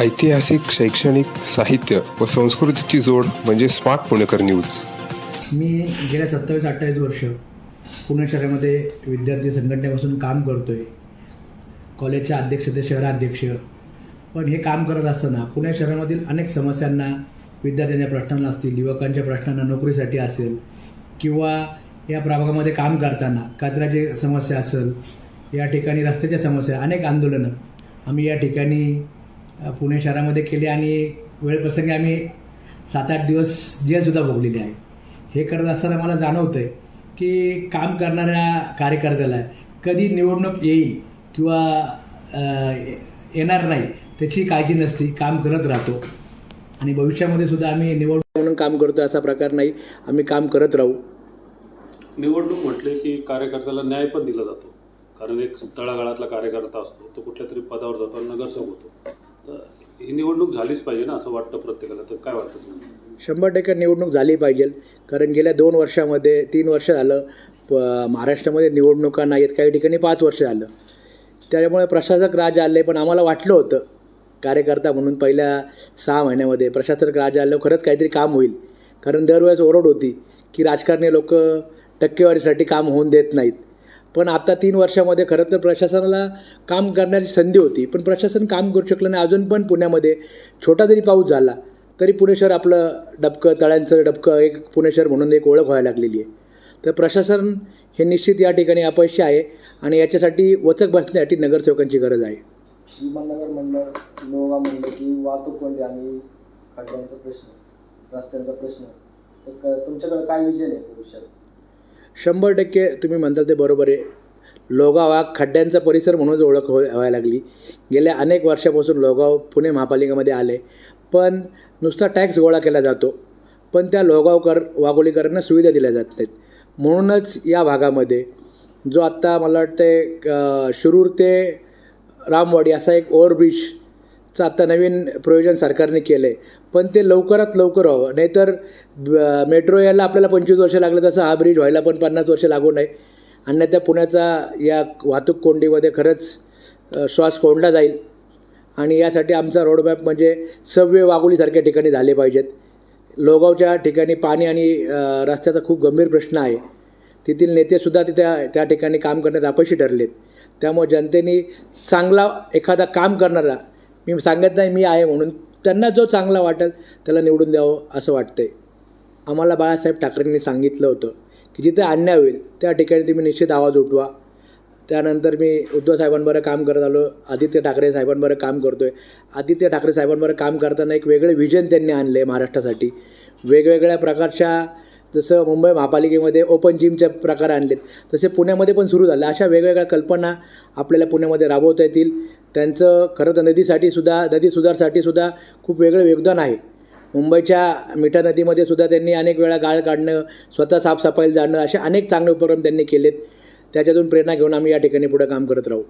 ऐतिहासिक शैक्षणिक साहित्य व संस्कृतीची जोड म्हणजे स्मार्ट पुणेकर न्यूज. मी गेल्या सत्तावीस अठ्ठावीस वर्ष पुणे शहरामध्ये विद्यार्थी संघटनेपासून काम करतो आहे कॉलेजच्या अध्यक्ष ते शहराध्यक्ष. पण हे काम करत असताना पुणे शहरामधील अनेक समस्यांना विद्यार्थ्यांच्या प्रश्नांना असतील युवकांच्या प्रश्नांना नोकरीसाठी असेल किंवा या प्रभागामध्ये काम करताना कचऱ्याची समस्या असेल या ठिकाणी रस्त्याच्या समस्या अनेक आंदोलनं आम्ही या ठिकाणी पुणे शहरामध्ये केली आणि वेळप्रसंगी आम्ही सात आठ दिवस जेलसुद्धा भोगलेली आहे. हे करत असताना मला जाणवतं आहे की काम करणाऱ्या कार्यकर्त्याला कधी निवडणूक येईल किंवा येणार नाही त्याची काळजी नसती काम करत राहतो. आणि भविष्यामध्ये सुद्धा आम्ही निवडणूक म्हणून काम करतो असा प्रकार नाही. आम्ही काम करत राहू. निवडणूक म्हटले की कार्यकर्त्याला न्याय पण दिला जातो. कारण एक तळागाळातला कार्यकर्ता असतो तो कुठल्या तरी पदावर जातो आणि नगरसेवक होतो. ही निवडणूक झालीच पाहिजे ना असं वाटतं प्रत्येकाला. तर काय वाटतं तुम्हाला? शंभर टक्के निवडणूक झाली पाहिजे. कारण गेल्या दोन वर्षामध्ये तीन वर्ष झालं प महाराष्ट्रामध्ये निवडणुका नाहीत काही ठिकाणी पाच वर्ष झालं. त्याच्यामुळे प्रशासक राज आले पण आम्हाला वाटलं होतं कार्यकर्ता म्हणून पहिल्या सहा महिन्यामध्ये प्रशासक राज आलं खरंच काहीतरी काम होईल. कारण दरवेळेस ओरड होती की राजकारणी लोक टक्केवारीसाठी काम होऊन देत नाहीत. पण आता तीन वर्षामध्ये खरं तर प्रशासनाला काम करण्याची संधी होती पण प्रशासन काम करू शकलं नाही. अजून पण पुण्यामध्ये छोटा जरी पाऊस झाला तरी पुणे शहर आपलं डबकं तळ्यांचं डबकं एक पुणे शहर म्हणून एक ओळख व्हायला लागलेली आहे. तर प्रशासन हे निश्चित या ठिकाणी अपयशी आहे आणि याच्यासाठी वचक बसण्यासाठी नगरसेवकांची गरज आहे. विमाननगर म्हणलं लोगा म्हणलं की वाहतूक कोणती आणि खड्ड्यांचा प्रश्न रस्त्यांचा प्रश्न. तर तुमच्याकडे काय विजन आहे भविष्यात? शंभर टक्के तुम्ही म्हणताल ते बरोबर आहे. लोगाव हा खड्ड्यांचा परिसर म्हणूनच ओळख हो व्हायला लागली. गेल्या अनेक वर्षापासून लोगाव पुणे महापालिकेमध्ये आले. पण नुसता टॅक्स गोळा केला जातो. पण त्या लोगावकर वाघोलीकरांना सुविधा दिल्या जात नाहीत. म्हणूनच या भागामध्ये जो आत्ता मला वाटतं शिरूर ते रामवाडी असा एक चं आत्ता नवीन प्रयोजन सरकारने केलं आहे पण ते लवकरात लवकर व्हावं. नाहीतर ब- मेट्रो यायला आपल्याला पंचवीस वर्ष लागलं तसं हा ब्रिज व्हायला पण पन्नास वर्ष लागू नये. आणि त्या पुण्याचा या वाहतूक कोंडीमध्ये खरंच श्वास कोंडला जाईल. आणि यासाठी आमचा रोडमॅप म्हणजे सव्य वाघोलीसारख्या ठिकाणी झाले पाहिजेत. लोगावच्या ठिकाणी पाणी आणि रस्त्याचा खूप गंभीर प्रश्न आहे. तेथील नेतेसुद्धा तिथे त्या ठिकाणी काम करण्यात अपयशी ठरलेत. त्यामुळे जनतेने चांगला एखादा काम करणारा मी सांगत नाही मी आहे म्हणून. त्यांना जो चांगला वाटेल त्याला निवडून द्यावं असं वाटतंय. आम्हाला बाळासाहेब ठाकरेंनी सांगितलं होतं की जिथे अन्याय होईल त्या ठिकाणी तुम्ही निश्चित आवाज उठवा. त्यानंतर मी उद्धव साहेबांबरोबर काम करत आलो. आदित्य ठाकरे साहेबांबरोबर काम करतो आहे आदित्य ठाकरे साहेबांबरोबर काम करताना एक वेगळे विजन त्यांनी आणले आहे महाराष्ट्रासाठी. वेगवेगळ्या प्रकारच्या जसं मुंबई महापालिकेमध्ये ओपन जिमचे प्रकार आणलेत तसे पुण्यामध्ये पण सुरू झाले. अशा वेगवेगळ्या कल्पना आपल्याला पुण्यामध्ये राबवता येतील. त्यांचं खरं तर नदीसाठी सुद्धा नदी सुधारसाठी सुद्धा खूप वेगळं योगदान आहे. मुंबईच्या मिठा नदीमध्ये सुद्धा त्यांनी अनेक वेळा गाळ काढणं स्वतः साफसफाईला जाणं असे अनेक चांगले उपक्रम त्यांनी केलेत. त्याच्यातून प्रेरणा घेऊन आम्ही या ठिकाणी पुढे काम करत राहू.